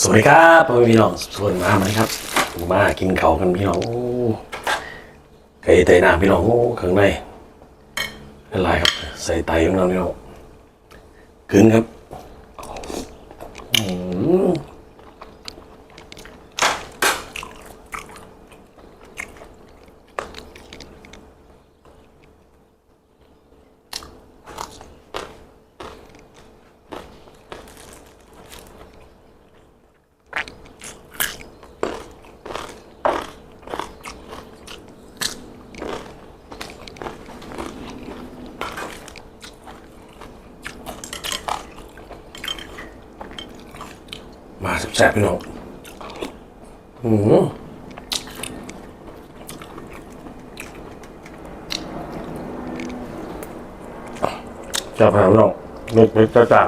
สวัสดีครับพ่อพี่น้องส่วนมาไหมครับมากินเขากันพี่น้องโอ้ไก่เตยน้ำพี่น้องโอ้ข้างในอะไรครับ ใส่ไตของเราพี่น้องกึนครับอืม มาแซ่บๆพี่น้องอืมจับหางน้องเม็ดเม็ดจ้าจ้า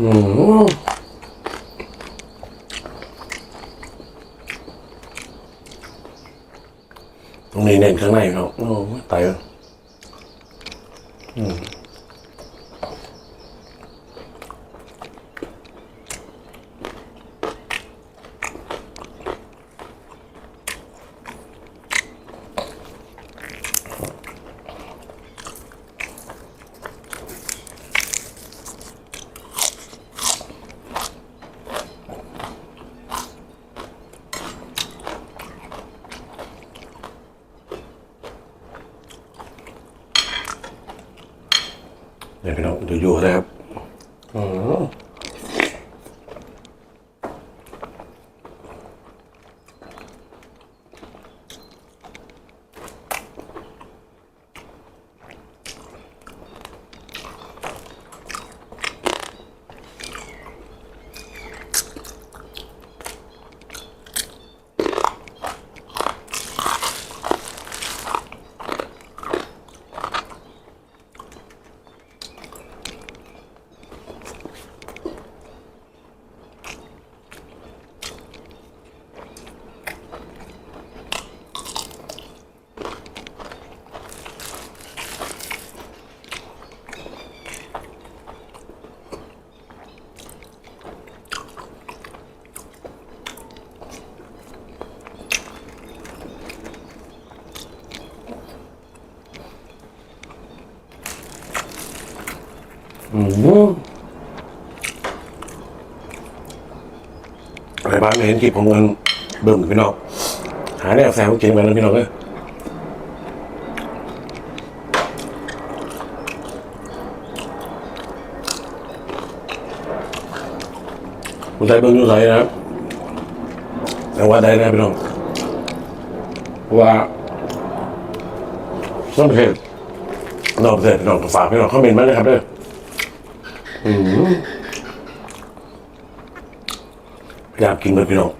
อืมตรงนี้เน้นข้างในเนาะโอ้ตายแล้วอืม เดี๋ยวพี่น้องดูอยู่นะครับอืม อะไรบ้างเห็นคลิปผมกันเบิ่มพี่น้องหาแนวแซวเก่งไปแล้วพี่น้องเอ้ยผู้ใชายเบิ่งอยู่ใส่นะครับ แต่ว่าได้นะพี่น้องว่าต้องประเทศนอกประเทศพี่น้องฝากพี่น้องคอมเมนมาเลยครับเด้อ อยากกินเลยพี่น้อง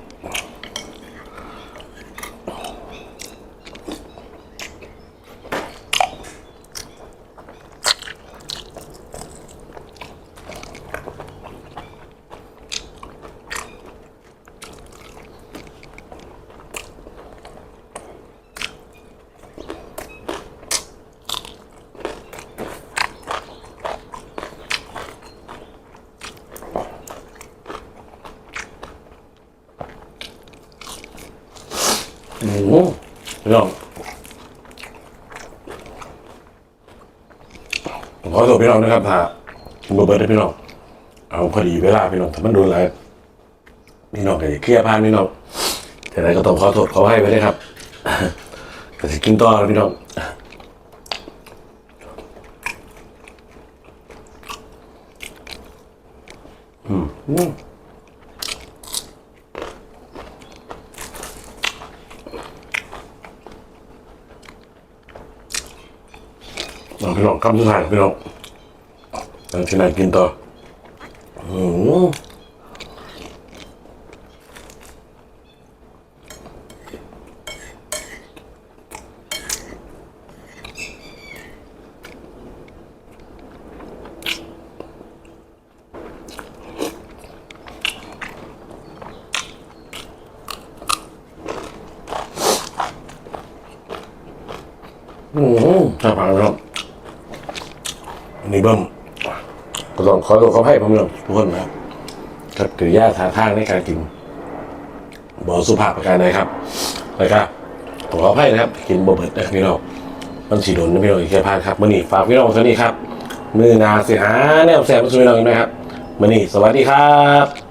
หพี่น้องขอโทษพี่น้องนะครับถ้าเบอร์เบิร์ดให้พี่น้อง เอาพอดีเวลาพี่น้องถ้ามันโดนอะไรพี่น้องก็จะเคลียร์พานพี่น้องแต่ไหนก็ต้องขอโทษขอให้ไว้ด้วยครับแต่สิกินต่อแล้วพี่น้องอืม อืมน้องพี่น้องคำสุดท้ายพี่น้องหลังที่นั่งกินต่ออืมอืมถ้าพังพี่น้อง อันนี้เบิ้มก็ต้องขอตัวเขาให้ผมพี่น้องทุกคนนะครับครับกิริยาท่าทางในการกินบอสุภาพประการใดครับแล้วก็ขออภัยนะครับ กินบ่เบิดนะพี่น้องมันสีโดนนะพี่น้องอีกแค่พลาดครับมื่อนี้ฝากพี่น้องเท่านี้ครับ มือหนาเสียหาแนวแสบมาสู่พี่น้องอีกนะครับมื่อนี้สวัสดีครับ